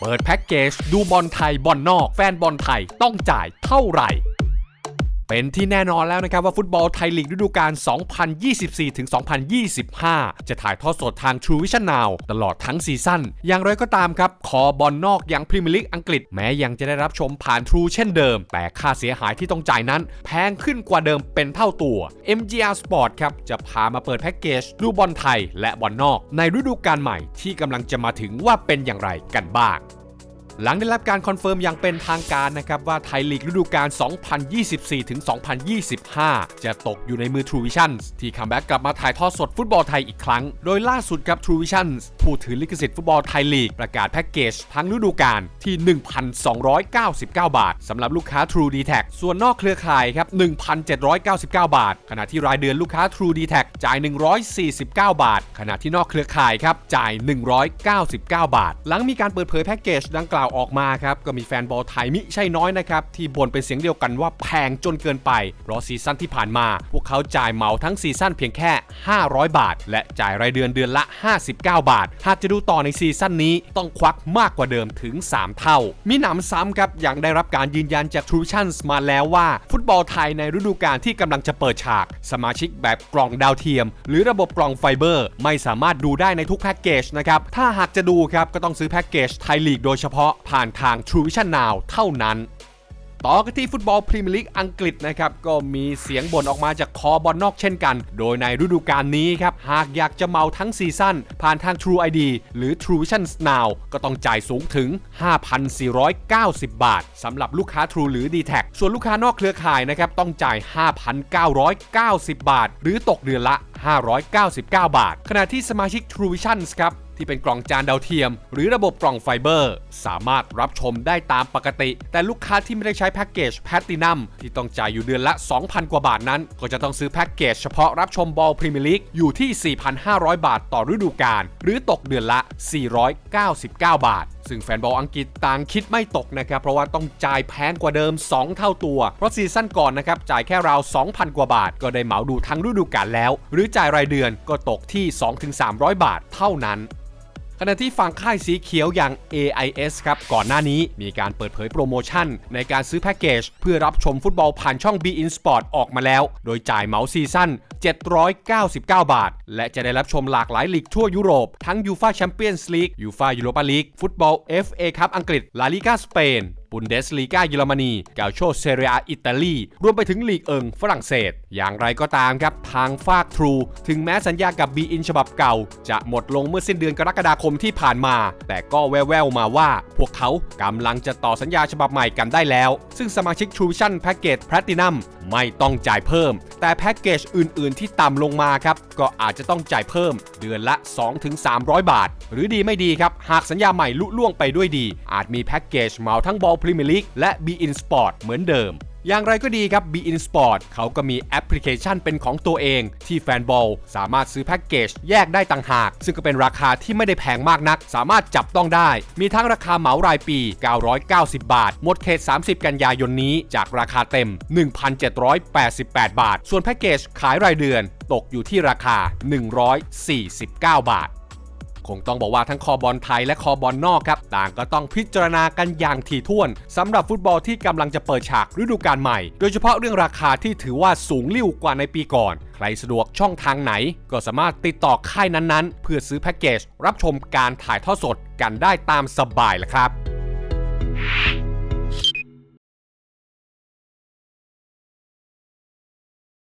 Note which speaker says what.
Speaker 1: เปิดแพ็กเกจดูบอลไทยบอลนอก แฟนบอลไทยต้องจ่ายเท่าไหร่ เป็นที่แน่นอนแล้วนะครับว่าฟุตบอลไทยลีกฤดูกาล 2024-2025 จะถ่ายทอดสดทาง True Vision Now ตลอดทั้งซีซั่น อย่างไรก็ตามครับ คอบอลนอกอย่างพรีเมียร์ลีกอังกฤษแม้ยังจะได้รับชมผ่าน True เช่นเดิม แต่ค่าเสียหายที่ต้องจ่ายนั้น แพงขึ้นกว่าเดิมเป็นเท่าตัว MGR Sport ครับ จะพามาเปิดแพ็กเกจดูบอลไทยและบอลนอก ในฤดูกาลใหม่ที่กำลังจะมาถึงว่าเป็นอย่างไรกันบ้าง หลังได้รับการคอนเฟิร์มอย่างเป็นทางการนะครับว่าไทยลีกฤดูกาล 2024-2025 จะตกอยู่ในมือ True Vision ที่คัมแบ็กกลับมาถ่ายทอดสดฟุตบอลไทยอีกครั้ง โดยล่าสุดครับ True Vision ผู้ถือลิขสิทธิ์ฟุตบอลไทยลีก ประกาศแพ็กเกจทั้งฤดูกาลที่ 1,299 บาทสำหรับลูกค้า True d t a c ส่วนนอกเครือข่ายครับ 1,799 บาท ขณะที่รายเดือนลูกค้า True d t a c จ่าย 149 บาท ขณะที่นอกเครือข่ายครับจ่าย 199 บาท หลังมีการเปิดเผยแพ็กเกจดังกล่าวออกมาครับ ก็มีแฟนบอลไทยมิใช่น้อยนะครับ ที่บ่นเป็นเสียงเดียวกันว่าแพงจนเกินไป เพราะซีซั่นที่ผ่านมา พวกเขาจ่ายเหมาทั้งซีซั่นเพียงแค่ 500 บาท และจ่ายรายเดือนเดือนละ 59 บาท หากจะดูต่อในซีซั่นนี้ต้องควักมากกว่าเดิมถึง 3 เท่า มีหนำซ้ำครับยังได้รับการยืนยันจาก True Visions มาแล้วว่า ฟุตบอลไทยในฤดูกาลที่กำลังจะเปิดฉาก สมาชิกแบบกล่องดาวเทียม หรือระบบกล่องไฟเบอร์ ไม่สามารถดูได้ในทุกแพ็กเกจนะครับถ้าหากจะดูครับก็ต้องซื้อแพ็กเกจไทยลีกโดยเฉพาะผ่านทาง True Vision Now เท่านั้น ต่อกันที่ฟุตบอลพรีเมียร์ลีกอังกฤษนะครับ ก็มีเสียงบ่นออกมาจากคอบอลนอกเช่นกัน โดยในฤดูกาลนี้ครับ หากอยากจะเมาทั้งซีซั่นผ่านทาง True ID หรือ True Vision Now ก็ต้องจ่ายสูงถึง 5,490 บาทสำหรับลูกค้า True หรือ d t แทส่วนลูกค้านอกเครือข่ายนะครับต้องจ่าย 5,990 บาท หรือตกเดือนละ 599 บาท ขณะที่สมาชิก True Vision ครับ ที่เป็นกล่องจานดาวเทียม หรือระบบกล่องไฟเบอร์ สามารถรับชมได้ตามปกติ แต่ลูกค้าที่ไม่ได้ใช้แพ็กเกจแพตตินัมที่ต้องจ่ายอยู่เดือนละ 2,000 กว่าบาทนั้น ก็จะต้องซื้อแพ็กเกจเฉพาะรับชมบอลพรีเมียร์ลีกอยู่ที่ 4,500 บาทต่อฤดูกาลหรือตกเดือนละ 499 บาทซึ่งแฟนบอลอังกฤษต่างคิดไม่ตกนะครับ เพราะว่าต้องจ่ายแพงกว่าเดิม 2 เท่าตัว เพราะซีซั่นก่อนนะครับ จ่ายแค่ราว 2,000 กว่าบาท ก็ได้เหมาดูทั้งฤดูกาลแล้ว หรือจ่ายรายเดือนก็ตกที่ 2-300 บาทเท่านั้น ขณะที่ฝั่งค่ายสีเขียวอย่าง AIS ครับก่อนหน้านี้มีการเปิดเผยโปรโมชั่น ในการซื้อแพ็กเกจ เพื่อรับชมฟุตบอลผ่านช่อง B In Sport ออกมาแล้ว โดยจ่ายเหมาซีซั่น 799 บาท และจะได้รับชมหลากหลายลีกทั่วยุโรป ทั้ง UEFA Champions League UEFA Europa League ฟุตบอล FA คัพอังกฤษลาลิกาสเปน บุนเดสลีกาเยอรมนีกาโชเซเรียอิตาลี รวมไปถึงลีกเอิงฝรั่งเศส อย่างไรก็ตามครับ ทางฝากทรู ถึงแม้สัญญากับ b ีอินฉบับเก่า จะหมดลงเมื่อสิ้นเดือนกรกฎาคมที่ผ่านมา แต่ก็แว่วๆมาว่า พวกเขากำลังจะต่อสัญญาฉบับใหม่กันได้แล้ว ซึ่งสมาชิก True Vision Package Platinum ไม่ต้องจ่ายเพิ่ม แต่แพ็กเกจอื่น ๆ ที่ต่ำลงมาครับก็อาจจะต้องจ่ายเพิ่ม เดือนละ 2-300 บาท หรือดีไม่ดีครับหากสัญญาใหม่ลุล่วงไปด้วยดี อาจมีแพ็กเกจเหมาทั้งบอลพรีเมียร์ลีกและ B In Sport เหมือนเดิม อย่างไรก็ดีครับ B In Sport เขาก็มีแอปพลิเคชันเป็นของตัวเอง ที่แฟนบอลสามารถซื้อแพ็กเกจแยกได้ต่างหาก ซึ่งก็เป็นราคาที่ไม่ได้แพงมากนัก สามารถจับต้องได้ มีทั้งราคาเหมารายปี 990 บาท หมดเขต 30 กันยายนนี้ จากราคาเต็ม 1,788 บาท ส่วนแพ็กเกจขายรายเดือน ตกอยู่ที่ราคา 149 บาท คงต้องบอกว่าทั้งคอบอลไทยและคอบอลนอกครับต่างก็ต้องพิจารณากันอย่างถี่ถ้วนสำหรับฟุตบอลที่กำลังจะเปิดฉากฤดูกาลใหม่ โดยเฉพาะเรื่องราคาที่ถือว่าสูงลิ่วกว่าในปีก่อน ใครสะดวกช่องทางไหน ก็สามารถติดต่อค่ายนั้นๆ เพื่อซื้อแพ็กเกจรับชมการถ่ายทอดสดกันได้ตามสบายแหละครับ